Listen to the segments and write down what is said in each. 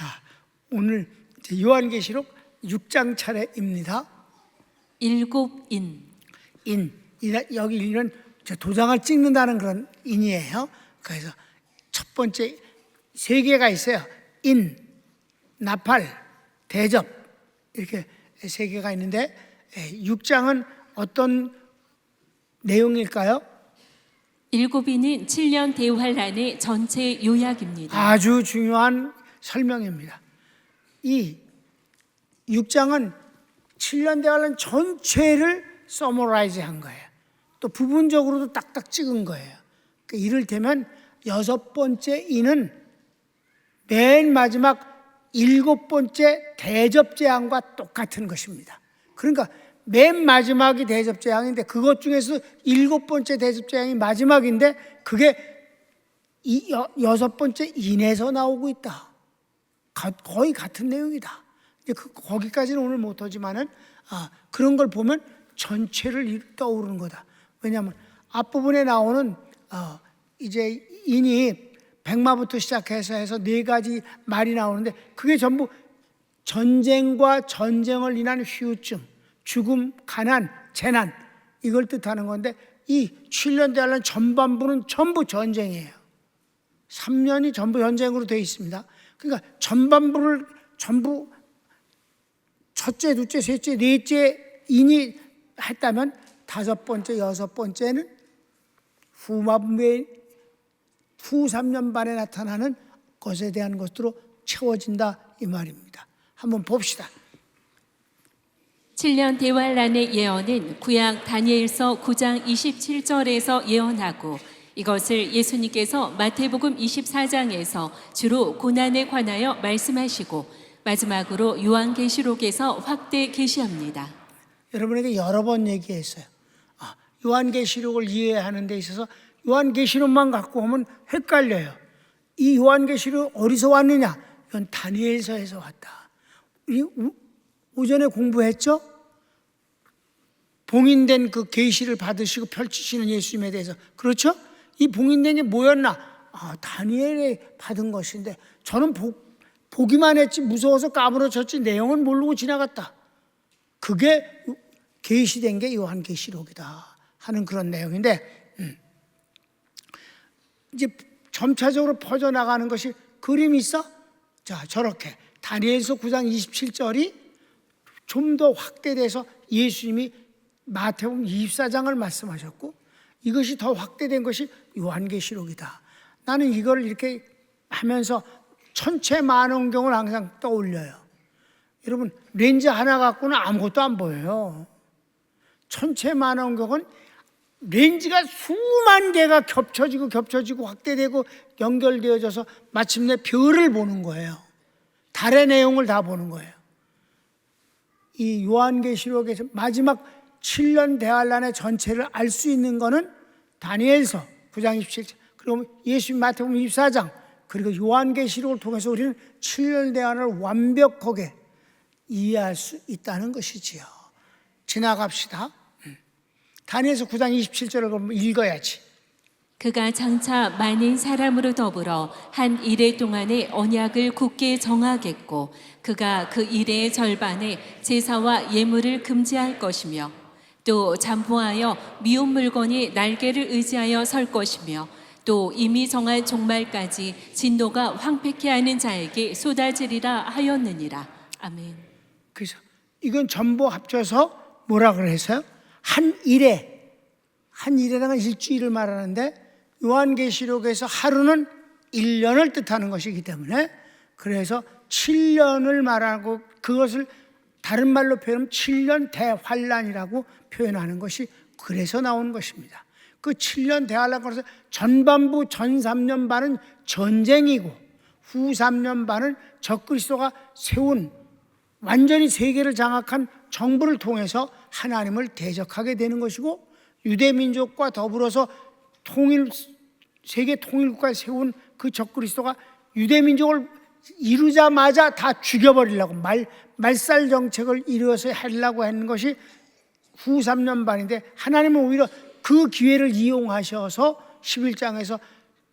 자, 오늘 요한계시록 6장 차례입니다. 일곱 인 인, 이- 여기 저 도장을 찍는다는 그런 인이에요. 그래서 첫 번째 세 개가 있어요. 인, 나팔, 대접 이렇게 세 개가 있는데 6장은 어떤 내용일까요? 일곱 인은 7년 대환란의 전체 요약입니다. 아주 중요한 설명입니다. 이 6장은 7년 대환란 전체를 서머라이즈 한 거예요. 또 부분적으로도 딱딱 찍은 거예요. 그 이를테면 여섯 번째 이는 맨 마지막 일곱 번째 대접 재앙과 똑같은 것입니다. 그러니까 맨 마지막이 대접 재앙인데 그것 중에서 일곱 번째 대접 재앙이 마지막인데 그게 이 여, 여섯 번째 인에서 나오고 있다. 가- 거의 같은 내용이다. 그, 거기까지는 오늘 못하지만은 아, 그런 걸 보면 전체를 이- 떠오르는 거다. 왜냐하면 앞부분에 나오는 어, 이제 인이 백마부터 시작해서 해서 네 가지 말이 나오는데 그게 전부 전쟁과 전쟁을 인한 후유증, 죽음, 가난, 재난 이걸 뜻하는 건데 이 7년 대환란 전반부는 전부 전쟁이에요. 3년이 전부 전쟁으로 되어 있습니다. 그러니까 전반부를 전부 첫째, 둘째, 셋째, 넷째 인이 했다면 다섯 번째, 여섯 번째는 후마부의 후 3년 반에 나타나는 것에 대한 것으로 채워진다 이 말입니다. 한번 봅시다. 7년 대환란의 예언은 구약 다니엘서 9장 27절에서 예언하고 이것을 예수님께서 마태복음 24장에서 주로 고난에 관하여 말씀하시고 마지막으로 요한계시록에서 확대 계시합니다. 여러분에게 여러 번 얘기했어요. 아, 요한계시록을 이해하는 데 있어서 요한계시록만 갖고 오면 헷갈려요. 이 요한계시록 어디서 왔느냐? 이건 다니엘서에서 왔다. 이 우- 오전에 공부했죠? 봉인된 그 계시를 받으시고 펼치시는 예수님에 대해서 그렇죠? 이 봉인된 게 뭐였나? 아, 다니엘이 받은 것인데 저는 보, 보기만 했지 무서워서 까무러쳤지 내용은 모르고 지나갔다. 그게 계시된 게 요한 계시록이다 하는 그런 내용인데 음. 이제 점차적으로 퍼져 나가는 것이 그림이 있어. 자 저렇게 다니엘서 9장 27절이 좀 더 확대돼서 예수님이 마태복음 24장을 말씀하셨고 이것이 더 확대된 것이 요한계시록이다. 나는 이걸 이렇게 하면서 천체 만원경을 항상 떠올려요. 여러분 렌즈 하나 갖고는 아무것도 안 보여요. 천체 만원경은 렌즈가 수만 개가 겹쳐지고 겹쳐지고 확대되고 연결되어져서 마침내 별을 보는 거예요. 달의 내용을 다 보는 거예요. 이 요한계시록에서 마지막 7년 대환란의 전체를 알 수 있는 거는 다니엘서 9장 27절 그리고 예수님 마태복음 24장 그리고 요한계시록을 통해서 우리는 7년 대환을 완벽하게 이해할 수 있다는 것이지요. 지나갑시다. 음. 다니엘서 9장 27절을 그럼 읽어야지. 그가 장차 많은 사람으로 더불어 한 일해 동안의 언약을 굳게 정하겠고 그가 그 일의 절반에 제사와 예물을 금지할 것이며 또 잠포하여 미운 물건이 날개를 의지하여 설 것이며 또 이미 정한 종말까지 진노가 황폐케 하는 자에게 쏟아지리라 하였느니라 아멘. 그래서 이건 전부 합쳐서 뭐라 그래서요? 한 일에 한 일에다가 일주일을 말하는데 요한계시록에서 하루는 1년을 뜻하는 것이기 때문에 그래서 7년을 말하고 그것을 다른 말로 표현하면 7년 대환란이라고 표현하는 것이 그래서 나오는 것입니다. 그 7년 대환란 거에서 전반부 전 3년 반은 전쟁이고 후 3년 반은 적그리스도가 세운 완전히 세계를 장악한 정부를 통해서 하나님을 대적하게 되는 것이고 유대 민족과 더불어서 통일 세계 통일국가를 세운 그 적그리스도가 유대 민족을 이루자마자 다 죽여버리려고 말 말살 정책을 이루어서 하려고 하는 것이 후 3년 반인데 하나님은 오히려 그 기회를 이용하셔서 11장에서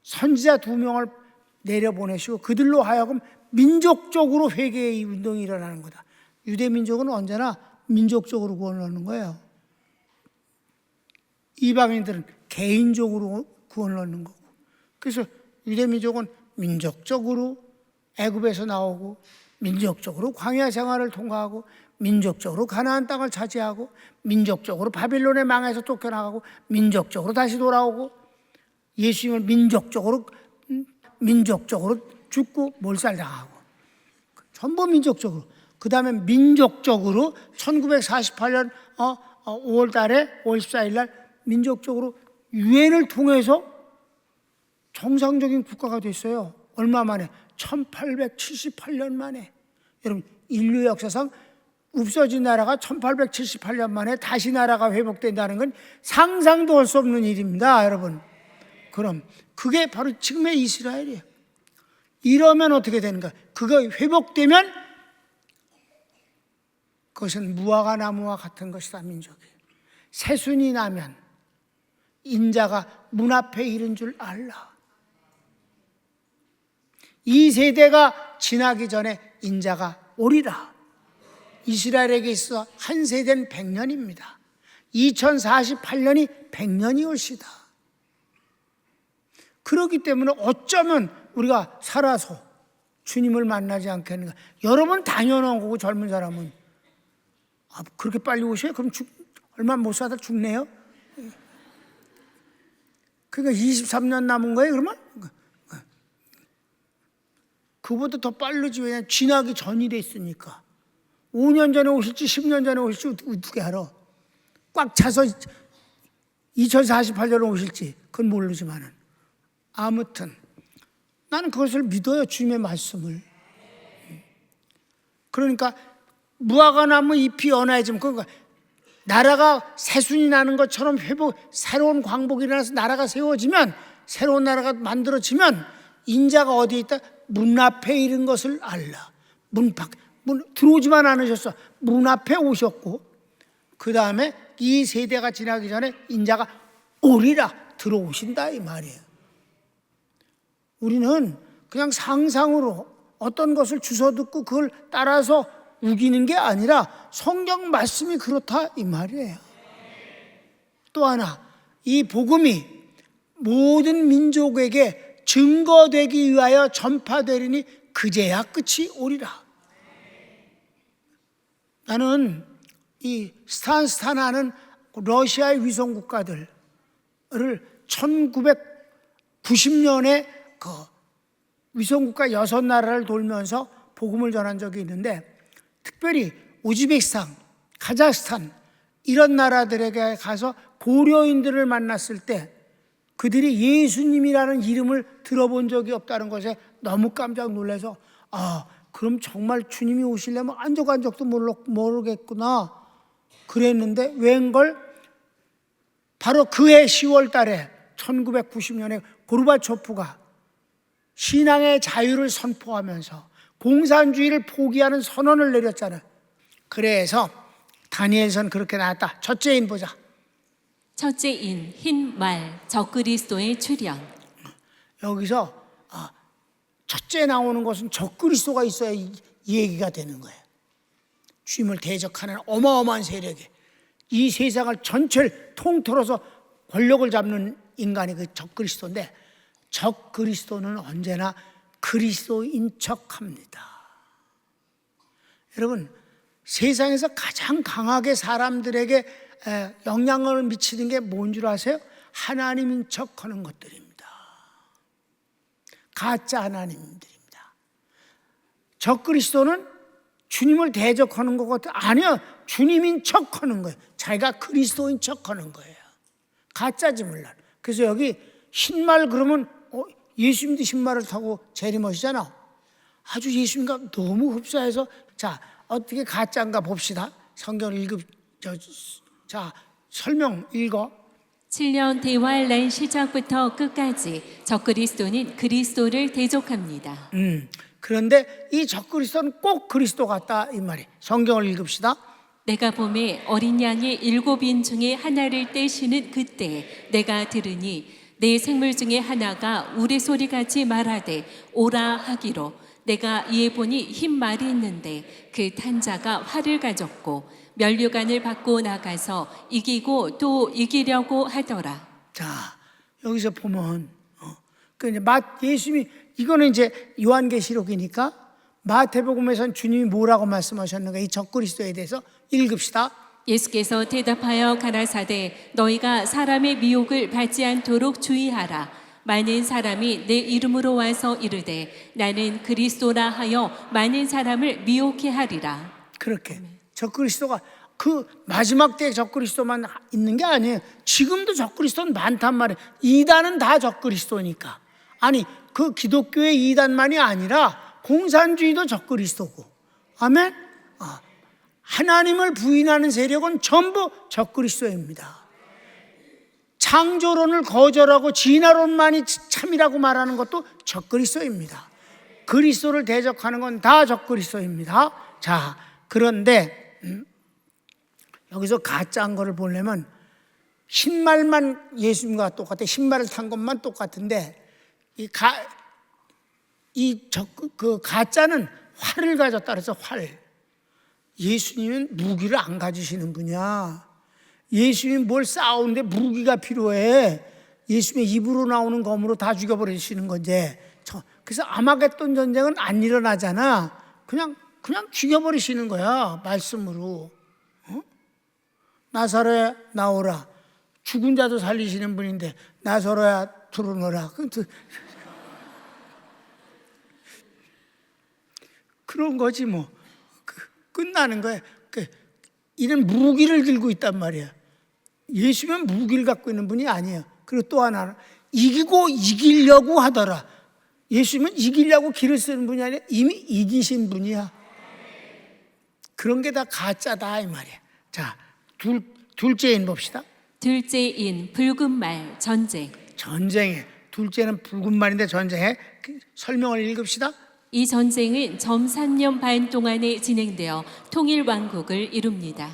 선지자 두 명을 내려보내시고 그들로 하여금 민족적으로 회개의 운동이 일어나는 거다. 유대 민족은 언제나 민족적으로 구원을 얻는 거예요. 이방인들은 개인적으로 구원을 얻는 거고. 그래서 유대 민족은 민족적으로 애굽에서 나오고 민족적으로 광야 생활을 통과하고 민족적으로 가나안 땅을 차지하고 민족적으로 바빌론의 망에서 쫓겨나가고 민족적으로 다시 돌아오고 예수님을 민족적으로 음, 민족적으로 죽고 몰살당하고 전부 민족적으로 그 다음에 민족적으로 1948년 어, 5월 달에 5월 14일 날 민족적으로 유엔을 통해서 정상적인 국가가 됐어요. 얼마 만에? 1878년 만에. 여러분 인류 역사상 없어진 나라가 1878년 만에 다시 나라가 회복된다는 건 상상도 할 수 없는 일입니다, 여러분. 그럼 그게 바로 지금의 이스라엘이에요. 이러면 어떻게 되는가? 그거 회복되면 그것은 무화과 나무와 같은 것이다, 민족이. 새순이 나면 인자가 문 앞에 이른 줄 알라. 이 세대가 지나기 전에 인자가 오리라. 이스라엘에게 있어 한 세대는 100년입니다. 2048년이 100년이 올시다. 그렇기 때문에 어쩌면 우리가 살아서 주님을 만나지 않겠는가. 여러분 당연한 거고 젊은 사람은 아, 그렇게 빨리 오셔요? 그럼 죽, 얼마 못 사다 죽네요? 그러니까 23년 남은 거예요, 그러면? 그보다 더 빠르지, 왜냐 지나기 전이 돼 있으니까. 5년 전에 오실지 10년 전에 오실지 어떻게 알아? 꽉 차서 2048년에 오실지 그건 모르지만은 아무튼 나는 그것을 믿어요 주님의 말씀을. 그러니까 무화과 나무 잎이 연해지면 그러니까 나라가 새순이 나는 것처럼 회복 새로운 광복이 일어나서 나라가 세워지면 새로운 나라가 만들어지면 인자가 어디에 있다 문 앞에 이른 것을 알라 문 밖 문 들어오지만 않으셨어 문 앞에 오셨고 그 다음에 이 세대가 지나기 전에 인자가 오리라 들어오신다 이 말이에요. 우리는 그냥 상상으로 어떤 것을 주워 듣고 그걸 따라서 우기는 게 아니라 성경 말씀이 그렇다 이 말이에요. 또 하나 이 복음이 모든 민족에게 증거되기 위하여 전파되리니 그제야 끝이 오리라. 나는 이 스탄스탄하는 러시아의 위성 국가들을 1990년에 그 위성 국가 여섯 나라를 돌면서 복음을 전한 적이 있는데 특별히 우즈베키스탄, 카자흐스탄 이런 나라들에게 가서 고려인들을 만났을 때 그들이 예수님이라는 이름을 들어본 적이 없다는 것에 너무 깜짝 놀라서 아 그럼 정말 주님이 오시려면 안적안적도 모르겠구나 그랬는데 웬걸 바로 그해 10월 달에 1990년에 고르바초프가 신앙의 자유를 선포하면서 공산주의를 포기하는 선언을 내렸잖아요. 그래서 다니엘선 그렇게 나왔다. 첫째 인 보자. 첫째 인 흰 말 적그리스도의 출현. 여기서 아, 첫째 나오는 것은 적그리스도가 있어야 이, 이 얘기가 되는 거예요. 주님을 대적하는 어마어마한 세력에 이 세상을 전체를 통틀어서 권력을 잡는 인간이 그 적그리스도인데 적그리스도는 언제나 그리스도인 척합니다. 여러분 세상에서 가장 강하게 사람들에게 에, 영향을 미치는 게 뭔 줄 아세요? 하나님인 척 하는 것들입니다. 가짜 하나님들입니다. 적그리스도는 주님을 대적하는 것 같아 아니요 주님인 척 하는 거예요. 자기가 그리스도인 척 하는 거예요. 가짜지 물론. 그래서 여기 흰말 그러면 어, 예수님도 흰말을 타고 재림하시잖아. 아주 예수님과 너무 흡사해서 자 어떻게 가짜인가 봅시다. 성경 읽읍 저, 자 설명 읽어. 7년 대활 난 시작부터 끝까지 적그리스도는 그리스도를 대적합니다. 음, 그런데 이 적그리스도는 꼭 그리스도 같다 이 말이. 성경을 읽읍시다. 내가 봄에 어린 양의 일곱 인 중에 하나를 떼시는 그때 내가 들으니 내 생물 중에 하나가 우리 소리 같이 말하되 오라 하기로 내가 이에 보니 흰 말이 있는데 그 탄자가 활을 가졌고 면류관을 받고 나가서 이기고 또 이기려고 하더라. 자, 여기서 보면 어, 그 이제 마 예수님이 이거는 이제 요한계시록이니까 마태복음에서는 주님이 뭐라고 말씀하셨는가 이 적그리스도에 대해서 읽읍시다. 예수께서 대답하여 가라사대 너희가 사람의 미혹을 받지 않도록 주의하라. 많은 사람이 내 이름으로 와서 이르되 나는 그리스도라 하여 많은 사람을 미혹해 하리라. 그렇게 적그리스도가 그 마지막 때 적그리스도만 있는 게 아니에요. 지금도 적그리스도는 많단 말이에요. 이단은 다 적그리스도니까. 아니 그 기독교의 이단만이 아니라 공산주의도 적그리스도고. 아멘. 아, 하나님을 부인하는 세력은 전부 적그리스도입니다. 창조론을 거절하고 진화론만이 참이라고 말하는 것도 적그리스도입니다. 그리스도를 대적하는 건 다 적그리스도입니다. 자, 그런데 음, 여기서 가짜인 거를 보려면 흰말만 예수님과 똑같아. 흰말을 탄 것만 똑같은데 이 가, 이 적, 그 가짜는 활을 가졌다 그래서 활. 예수님은 무기를 안 가지시는 분이야. 예수님이 뭘 싸우는데 무기가 필요해. 예수님의 입으로 나오는 검으로 다 죽여버리시는 건데. 저- 그래서 아마겟돈 전쟁은 안 일어나잖아. 그냥, 그냥 죽여버리시는 거야. 말씀으로. 어? 나사로야 나오라. 죽은 자도 살리시는 분인데 나사로야 들어오너라. 그- 그- 그런 거지 뭐. 그- 끝나는 거야. 그, 이런 무기를 들고 있단 말이야. 예수는 무기를 갖고 있는 분이 아니에요. 그리고 또 하나는 이기고 이기려고 하더라. 예수님은 이기려고 길을 쓰는 분이 아니라 이미 이기신 분이야. 그런 게 다 가짜다 이 말이야. 자, 둘 둘째인 봅시다. 둘째인 붉은 말 전쟁. 전쟁에 둘째는 붉은 말인데 전쟁에 그 설명을 읽읍시다. 이 전쟁은 점 3년 반 동안에 진행되어 통일 왕국을 이룹니다.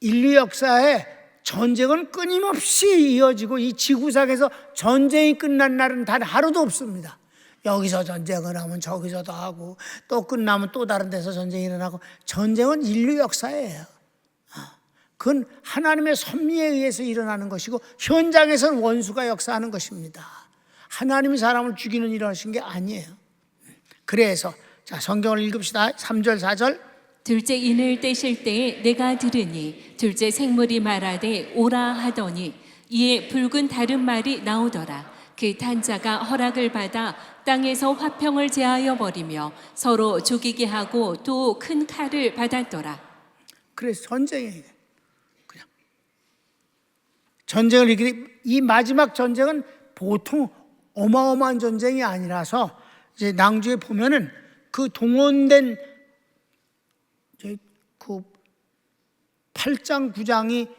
인류 역사에 전쟁은 끊임없이 이어지고 이 지구상에서 전쟁이 끝난 날은 단 하루도 없습니다. 여기서 전쟁을 하면 저기서도 하고 또 끝나면 또 다른 데서 전쟁이 일어나고 전쟁은 인류 역사예요. 아, 그건 하나님의 섭리에 의해서 일어나는 것이고 현장에서는 원수가 역사하는 것입니다. 하나님이 사람을 죽이는 일을 하신 게 아니에요. 그래서 자 성경을 읽읍시다. 3절 4절 둘째 인을 떼실 때에 내가 들으니 둘째 생물이 말하되 오라 하더니 이에 붉은 다른 말이 나오더라. 그 탄자가 허락을 받아 땅에서 화평을 제하여 버리며 서로 죽이게 하고 또 큰 칼을 받았더라. 그래서 전쟁이에요. 그냥 전쟁을 이렇게 이 마지막 전쟁은 보통 어마어마한 전쟁이 아니라서 이제 낭주에 보면은 그 동원된 이제 그 8장 9장이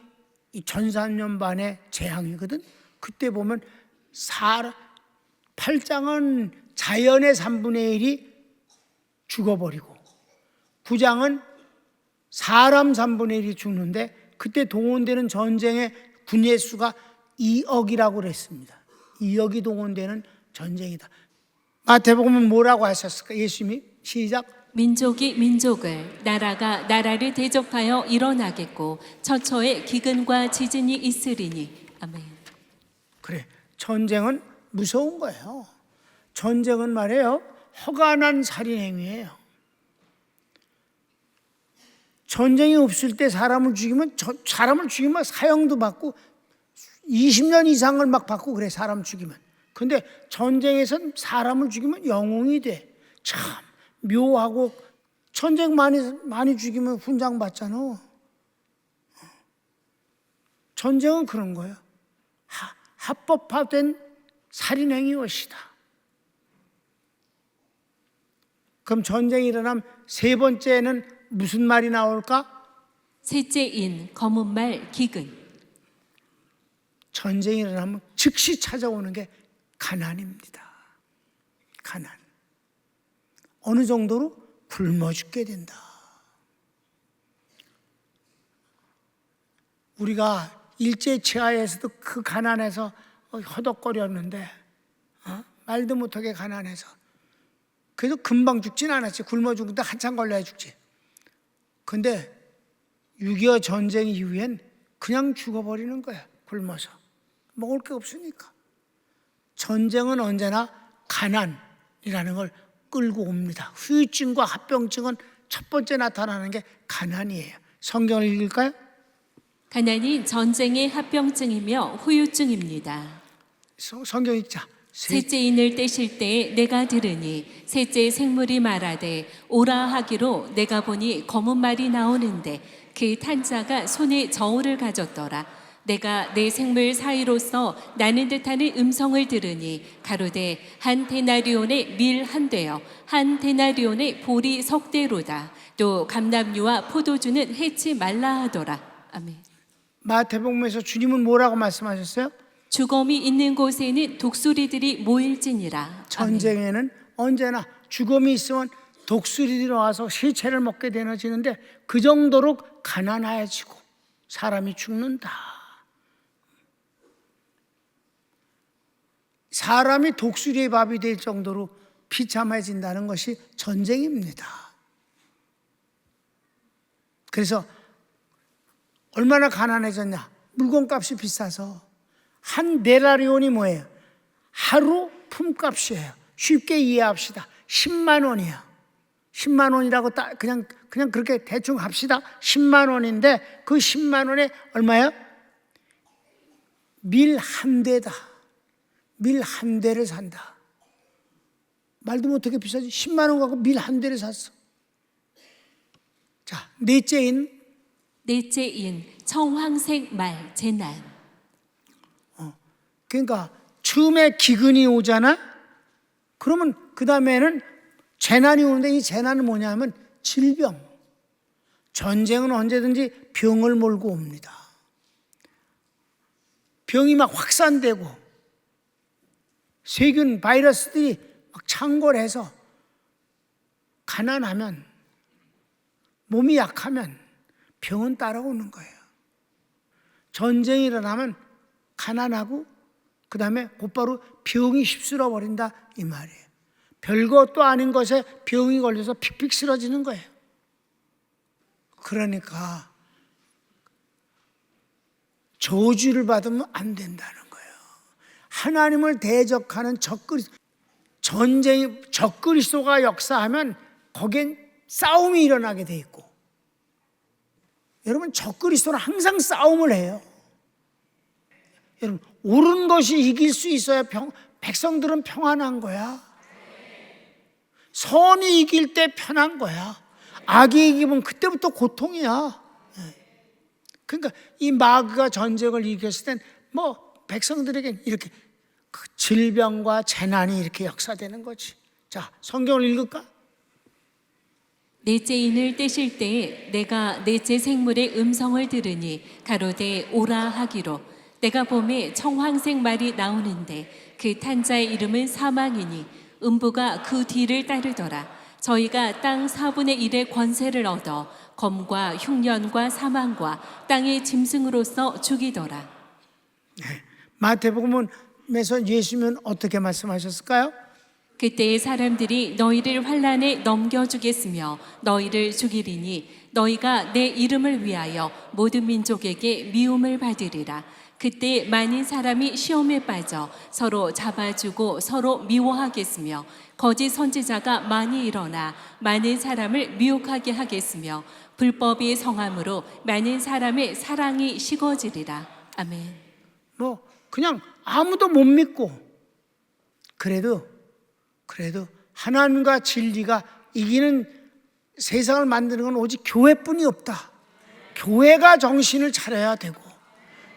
이 전산년 반의 재앙이거든. 그때 보면 사 8장은 자연의 3분의 1이 죽어버리고 9장은 사람 3분의 1이 죽는데 그때 동원되는 전쟁의 군의 수가 2억이라고 그랬습니다. 2억이 동원되는 전쟁이다. 마태복음은 뭐라고 하셨을까? 예수님이 시작. 민족이 민족을 나라가 나라를 대적하여 일어나겠고 처처에 기근과 지진이 있으리니 아멘. 그래. 전쟁은 무서운 거예요. 전쟁은 말이에요. 허가난 살인 행위예요. 전쟁이 없을 때 사람을 죽이면 저, 사람을 죽이면 사형도 받고 20년 이상을 막 받고 그래 사람 죽이면. 근데 전쟁에선 사람을 죽이면 영웅이 돼. 참 묘하고 전쟁 많이 많이 죽이면 훈장 받잖아. 전쟁은 그런 거예요. 하, 합법화된 살인 행위 것이다. 그럼 전쟁이 일어나면 세 번째는 무슨 말이 나올까? 셋째인 검은 말 기근. 전쟁이 일어나면 즉시 찾아오는 게 가난입니다. 가난. 어느 정도로 굶어 죽게 된다. 우리가 일제 치하에서도 그 가난해서 허덕거렸는데 어? 말도 못하게 가난해서 그래도 금방 죽진 않았지. 굶어 죽는데 한참 걸려야 죽지. 근데 6.25 전쟁 이후엔 그냥 죽어버리는 거야. 굶어서. 먹을 게 없으니까. 전쟁은 언제나 가난이라는 걸 끌고 옵니다. 후유증과 합병증은 첫 번째 나타나는 게 가난이에요. 성경을 읽을까요? 가난이 전쟁의 합병증이며 후유증입니다. 성- 성경 읽자. 세- 셋째 인을 떼실 때에 내가 들으니 셋째 생물이 말하되 오라 하기로 내가 보니 검은 말이 나오는데 그 탄자가 손에 저울을 가졌더라 내가 내 생물 사이로서 나는 듯하는 음성을 들으니 가로되 한 데나리온의 밀 한 대여 한 데나리온의 보리 석 대로다 또 감람류와 포도주는 해치 말라 하더라 아멘 마태복음에서 주님은 뭐라고 말씀하셨어요? 죽음이 있는 곳에는 독수리들이 모일지니라 아멘. 전쟁에는 언제나 죽음이 있으면 독수리들이 와서 시체를 먹게 되어지는데 그 정도로 가난해지고 사람이 죽는다. 사람이 독수리의 밥이 될 정도로 비참해진다는 것이 전쟁입니다. 그래서 얼마나 가난해졌냐? 물건값이 비싸서 한 데라리온이 뭐예요? 하루 품값이에요. 쉽게 이해합시다. 10만 원이야. 10만 원이라고 딱 그냥 그냥 그렇게 대충 합시다. 10만 원인데 그 10만 원에 얼마야? 밀 한 대다. 밀 한 대를 산다. 말도 못하게 비싸지. 10만 원 갖고 밀 한 대를 샀어. 자, 넷째인 넷째인 청황색 말 재난 그러니까 처음에 기근이 오잖아. 그러면 그 다음에는 재난이 오는데 이 재난은 뭐냐면 질병. 전쟁은 언제든지 병을 몰고 옵니다. 병이 막 확산되고 세균 바이러스들이 막 창궐해서 가난하면 몸이 약하면 병은 따라오는 거예요. 전쟁이 일어나면 가난하고 그 다음에 곧바로 병이 휩쓸어 버린다 이 말이에요. 별것도 아닌 것에 병이 걸려서 픽픽 쓰러지는 거예요. 그러니까 저주를 받으면 안 된다는 거예요. 하나님을 대적하는 적그리 전쟁이 적그리스도가 역사하면 거기엔 싸움이 일어나게 돼 있고 여러분 적그리스도는 항상 싸움을 해요. 여러분 옳은 것이 이길 수 있어야 평, 백성들은 평안한 거야. 선이 이길 때 편한 거야. 악이 이기면 그때부터 고통이야. 예. 그러니까 이 마그가 전쟁을 이겼을 땐 뭐 백성들에게 이렇게 그 질병과 재난이 이렇게 역사되는 거지. 자, 성경을 읽을까? 넷째 인을 떼실 때에 내가 넷째 생물의 음성을 들으니 가로되 오라 하기로. 내가 봄에 청황색 말이 나오는데 그 탄자의 이름은 사망이니 음부가 그 뒤를 따르더라. 저희가 땅 4분의 1의 권세를 얻어 검과 흉년과 사망과 땅의 짐승으로서 죽이더라. 마태복음에서 예수님은 어떻게 말씀하셨을까요? 그때의 사람들이 너희를 환란에 넘겨주겠으며 너희를 죽이리니 너희가 내 이름을 위하여 모든 민족에게 미움을 받으리라. 그때 많은 사람이 시험에 빠져 서로 잡아주고 서로 미워하겠으며 거짓 선지자가 많이 일어나 많은 사람을 미혹하게 하겠으며 불법이 성함으로 많은 사람의 사랑이 식어지리라. 아멘. 뭐 그냥 아무도 못 믿고 그래도 그래도 하나님과 진리가 이기는 세상을 만드는 건 오직 교회뿐이 없다. 교회가 정신을 차려야 되고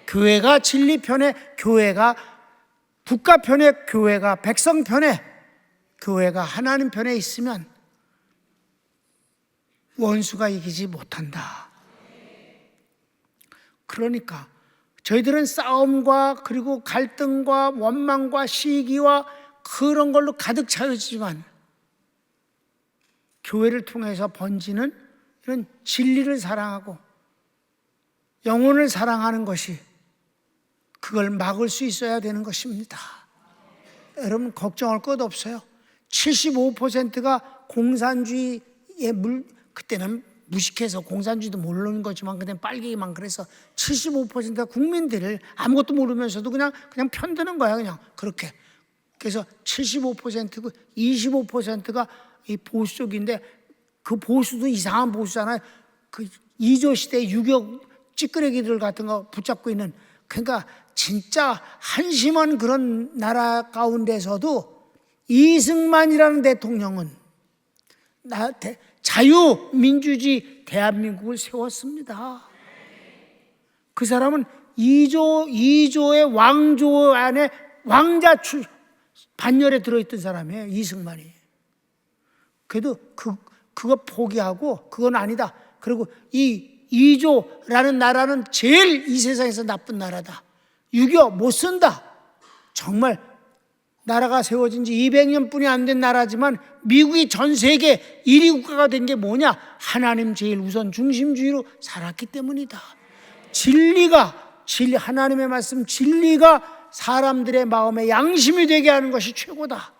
교회가 진리 편에 교회가 국가 편에 교회가 백성 편에 교회가 하나님 편에 있으면 원수가 이기지 못한다. 그러니까 저희들은 싸움과 그리고 갈등과 원망과 시기와 그런 걸로 가득 차여지만 교회를 통해서 번지는 이런 진리를 사랑하고 영혼을 사랑하는 것이 그걸 막을 수 있어야 되는 것입니다. 여러분 걱정할 것 없어요. 75%가 공산주의의 물 그때는 무식해서 공산주의도 모르는 거지만 그때 빨갱이만 그래서 75%가 국민들을 아무것도 모르면서도 그냥 그냥 편드는 거야 그냥 그렇게 그래서 75%고 25%가 이 보수 쪽인데 그 보수도 이상한 보수잖아요. 그 이조 시대 유격 찌끄레기들 같은 거 붙잡고 있는 그러니까 진짜 한심한 그런 나라 가운데서도 이승만이라는 대통령은 나 대, 자유민주주의 대한민국을 세웠습니다. 그 사람은 이조 이조의 왕조 안에 왕자 출 반열에 들어있던 사람이에요. 이승만이. 그래도 그 그거 포기하고 그건 아니다. 그리고 이 이조라는 나라는 제일 이 세상에서 나쁜 나라다. 유교 못 쓴다. 정말 나라가 세워진 지 200년 뿐이 안 된 나라지만 미국이 전 세계 1위 국가가 된 게 뭐냐? 하나님 제일 우선 중심주의로 살았기 때문이다. 진리가 진리 하나님의 말씀 진리가 사람들의 마음에 양심이 되게 하는 것이 최고다.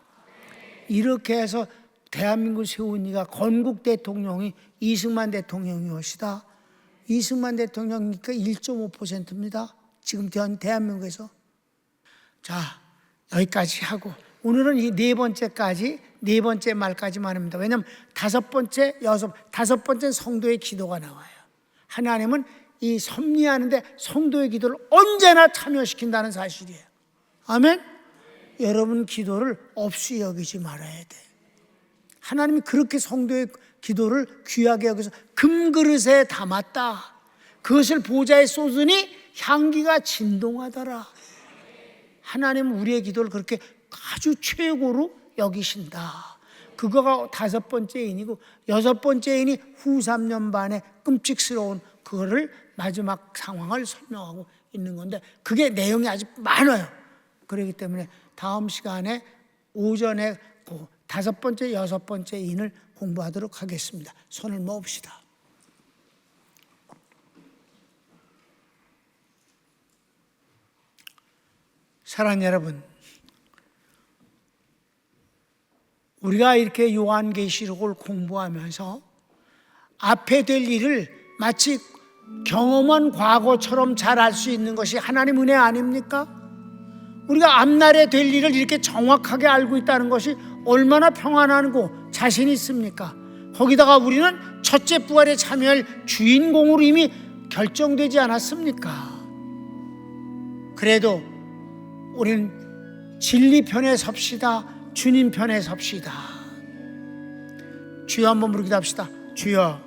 이렇게 해서 대한민국 세운 이가 건국 대통령이 이승만 대통령이었시다. 이승만 대통령이니까 1.5%입니다. 지금 대한 대한민국에서 자 여기까지 하고 오늘은 이 네 번째까지 네 번째 말까지만 합니다. 왜냐하면 다섯 번째 여섯 다섯 번째 성도의 기도가 나와요. 하나님은 이 섭리하는데 성도의 기도를 언제나 참여시킨다는 사실이에요. 아멘. 여러분 기도를 없이 여기지 말아야 돼. 하나님이 그렇게 성도의 기도를 귀하게 여기서 금그릇에 담았다. 그것을 보좌에 쏟으니 향기가 진동하더라. 하나님은 우리의 기도를 그렇게 아주 최고로 여기신다. 그거가 다섯 번째 인이고 여섯 번째 인이 후 3년 반의 끔찍스러운 그거를 마지막 상황을 설명하고 있는 건데 그게 내용이 아주 많아요. 그렇기 때문에 다음 시간에 오전에 그 다섯 번째, 여섯 번째 인을 공부하도록 하겠습니다. 손을 모읍시다. 사랑하는 여러분, 우리가 이렇게 요한계시록을 공부하면서 앞에 될 일을 마치 경험한 과거처럼 잘 알 수 있는 것이 하나님 은혜 아닙니까? 우리가 앞날에 될 일을 이렇게 정확하게 알고 있다는 것이 얼마나 평안하고 자신 있습니까? 거기다가 우리는 첫째 부활에 참여할 주인공으로 이미 결정되지 않았습니까? 그래도 우리는 진리 편에 섭시다. 주님 편에 섭시다. 주여 한번 부르기도 합시다. 주여